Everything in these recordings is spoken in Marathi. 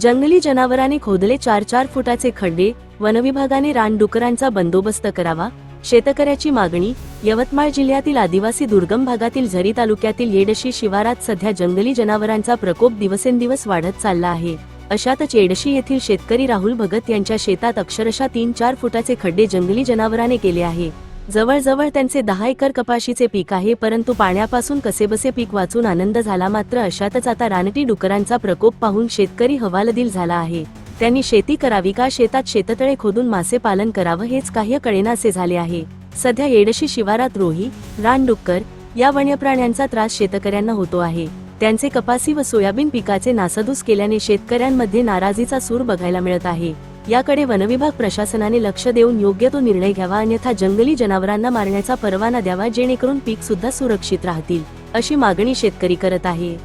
जंगली जनावरांनी खोदले चार चार फुटाचे खड्डे वनविभागाने रानडुकरांचा बंदोबस्त करावा शेतकऱ्याची मागणी यवतमाळ जिल्ह्यातील आदिवासी दुर्गम भागातील झरी तालुक्यातील येडशी शिवारात सध्या जंगली जनावरांचा प्रकोप दिवसेंदिवस वाढत चालला आहे. अशातच येडशी येथील शेतकरी राहुल भगत यांच्या शेतात अक्षरशः तीन चार फुटाचे खड्डे जंगली जनावराने केले आहे. जवळजवळ त्यांचे दहा एकर कपाशीचे पीक आहे परंतु पाण्यापासून कसेबसे पीक वाचून आनंद झाला मात्र अशातच आता रानटी डुकरांचा प्रकोप पाहून शेतकरी हवालदिल झाला आहे. त्यांनी शेती करावी का शेतात शेततळे खोदून मासे पालन करावं हेच काही कळेनासे झाले आहे. सध्या येडशी शिवारात रोही रानडुक्कर या वन्यप्राण्यांचा त्रास शेतकऱ्यांना होतो आहे. त्यांचे कपासी व सोयाबीन पिकाचे नासधूस केल्याने शेतकऱ्यांमध्ये नाराजीचा सूर बघायला मिळत आहे. याकडे वनविभाग प्रशासनाने लक्ष देऊन योग्य तो निर्णय घ्यावा अन्यथा जंगली जनावरांना मारण्याचा परवाना द्यावा जेणेकरून पीक सुद्धा सुरक्षित राहतील अशी मागणी शेतकरी करत आहे.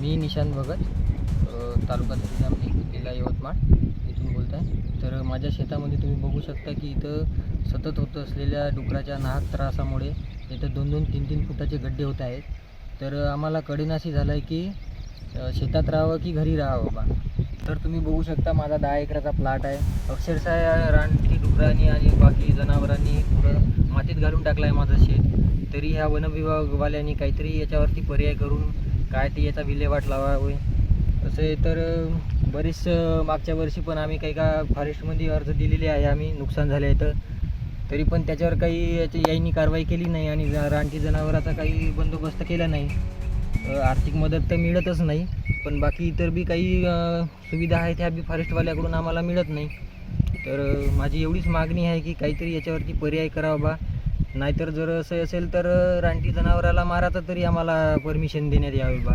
मी निशांत भगत तालुका जिल्हा यवतमाळ. तर माझ्या शेतामध्ये तुम्ही बघू शकता की इथं सतत होत असलेल्या डुकराच्या नाहक त्रासामुळे इथं दोन दोन तीन तीन फुटाचे गड्डे होत आहेत. तर आम्हाला कडेनाशी झालं आहे की शेतात राहावं की घरी राहावं बा? तर तुम्ही बघू शकता माझा दहा एकराचा प्लॉट आहे. अक्षरशः या रानटी डुकरांनी आणि बाकी जनावरांनी पुरं मातीत घालून टाकला आहे माझं शेत. तरी ह्या वनविभागवाल्यांनी काहीतरी याच्यावरती पर्याय करून काय ते याचा विल्हेवाट लावावे? असे तर बरेच मागच्या वर्षी पण आम्ही काही का फॉरेस्टमध्ये अर्ज दिलेले आहे आम्ही नुकसान झाले आहे तर. तरी पण त्याच्यावर काही याची यांनी कारवाई केली नाही आणि रानटी जनावराचा काही बंदोबस्त केला नाही. आर्थिक मदत तर मिळतच नाही पण बाकी इतर बी काही सुविधा आहेत ह्या बी फॉरेस्टवाल्याकडून आम्हाला मिळत नाही. तर माझी एवढीच मागणी आहे की काहीतरी याच्यावरती पर्याय करावा बा. नाहीतर जर असं असेल तर रानटी जनावराला मारायचं तरी आम्हाला परमिशन देण्यात यावे बा.